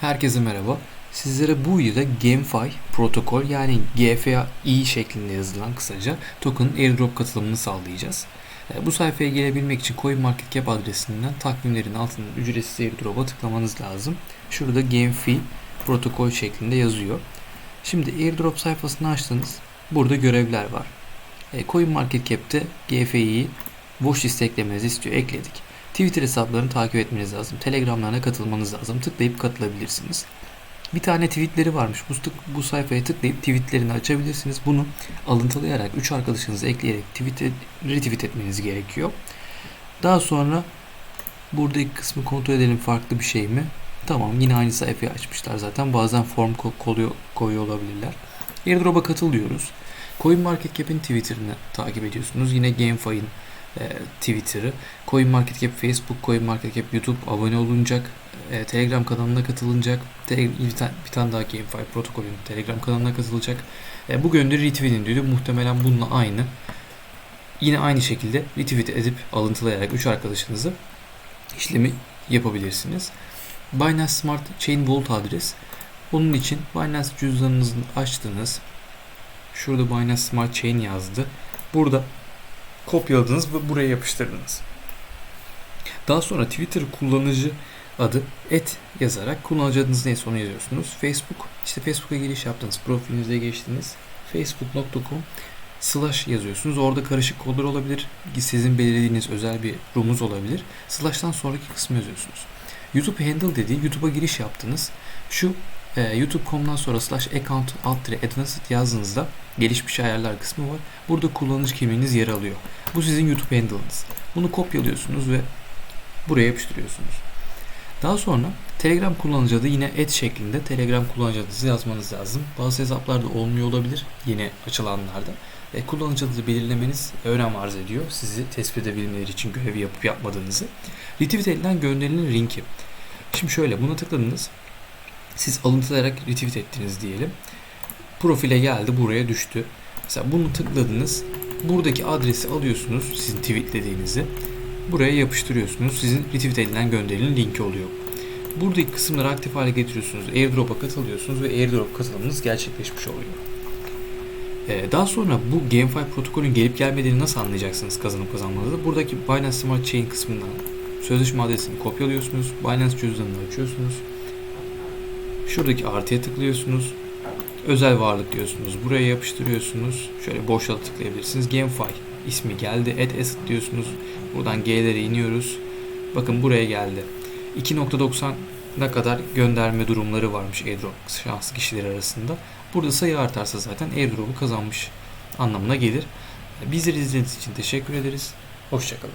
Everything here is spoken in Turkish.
Herkese merhaba. Sizlere bu videoda GameFi protokol yani GFI şeklinde yazılan kısaca token'ın airdrop katılımını sağlayacağız. E, Bu sayfaya gelebilmek için CoinMarketCap adresinden takvimlerin altından ücretsiz airdrop'a tıklamanız lazım. Şurada GameFi protokol şeklinde yazıyor. Şimdi airdrop sayfasını açtınız. Burada görevler var. E, CoinMarketCap'te GFI'yi watchlist eklemenizi istiyor. Ekledik. Twitter hesaplarını takip etmeniz lazım. Telegramlarına katılmanız lazım. Tıklayıp katılabilirsiniz. Bir tane tweetleri varmış. Bu, bu sayfaya tıklayıp tweetlerini açabilirsiniz. Bunu alıntılayarak 3 arkadaşınızı ekleyerek tweet, retweet etmeniz gerekiyor. Daha sonra buradaki kısmı kontrol edelim farklı bir şey mi? Tamam yine aynı sayfayı açmışlar zaten. Bazen form ko- koyuyor, koyuyor olabilirler. Airdrop'a katıl diyoruz. CoinMarketCap'in Twitter'ını takip ediyorsunuz. Yine GameFi'nin e, Twitter'ı. CoinMarketCap Facebook, CoinMarketCap YouTube abone olunacak. E, Telegram kanalına katılınacak. Bir, tane, bir tane daha GameFi protokolün Telegram kanalına katılacak. E, bu gönderi retweet'in diyordu. Muhtemelen bununla aynı. Yine aynı şekilde retweet edip alıntılayarak 3 arkadaşınızı işlemi yapabilirsiniz. Binance Smart Chain Vault adres. Onun için Binance cüzdanınızı açtınız. Şurada Binance Smart Chain yazdı. Burada kopyaladınız ve buraya yapıştırdınız. Daha sonra Twitter kullanıcı adı et yazarak kullanıcı adınız neyse onu yazıyorsunuz. Facebook, işte Facebook'a giriş yaptınız. Profilinize geçtiniz. Facebook.com slash yazıyorsunuz. Orada karışık kodlar olabilir. Sizin belirlediğiniz özel bir rumuz olabilir. Slash'tan sonraki kısmı yazıyorsunuz. YouTube handle dediği YouTube'a giriş yaptınız. Şu e, youtube.com'dan sonra slash account alt advanced yazdığınızda gelişmiş ayarlar kısmı var. Burada kullanıcı kimliğiniz yer alıyor. Bu sizin YouTube handle'ınız. Bunu kopyalıyorsunuz ve buraya yapıştırıyorsunuz. Daha sonra Telegram kullanıcı adı yine et şeklinde Telegram kullanıcı adınızı yazmanız lazım. Bazı hesaplarda olmuyor olabilir yeni açılanlarda. E, kullanıcı adı belirlemeniz önem arz ediyor. Sizi tespit edebilmeleri için görevi yapıp yapmadığınızı. Retweet edilen gönderilen linki. Şimdi şöyle buna tıkladınız. Siz alıntılayarak retweet ettiniz diyelim. Profile geldi buraya düştü. Mesela bunu tıkladınız. Buradaki adresi alıyorsunuz sizin tweetlediğinizi. Buraya yapıştırıyorsunuz. Sizin retweet edilen gönderilen linki oluyor. Buradaki kısımları aktif hale getiriyorsunuz. Airdrop'a katılıyorsunuz ve airdrop katılımınız gerçekleşmiş oluyor. Ee, daha sonra bu GameFi protokolün gelip gelmediğini nasıl anlayacaksınız kazanıp kazanmadığını? Buradaki Binance Smart Chain kısmından sözleşme adresini kopyalıyorsunuz. Binance cüzdanını açıyorsunuz. Şuradaki artıya tıklıyorsunuz. Özel varlık diyorsunuz. Buraya yapıştırıyorsunuz. Şöyle boşluğa tıklayabilirsiniz. GameFi ismi geldi. Add asset diyorsunuz. Buradan G'lere iniyoruz. Bakın buraya geldi. 2.90'a kadar gönderme durumları varmış airdrop şanslı kişiler arasında. Burada sayı artarsa zaten airdrop'u kazanmış anlamına gelir. Bizleri izlediğiniz için teşekkür ederiz. Hoşçakalın.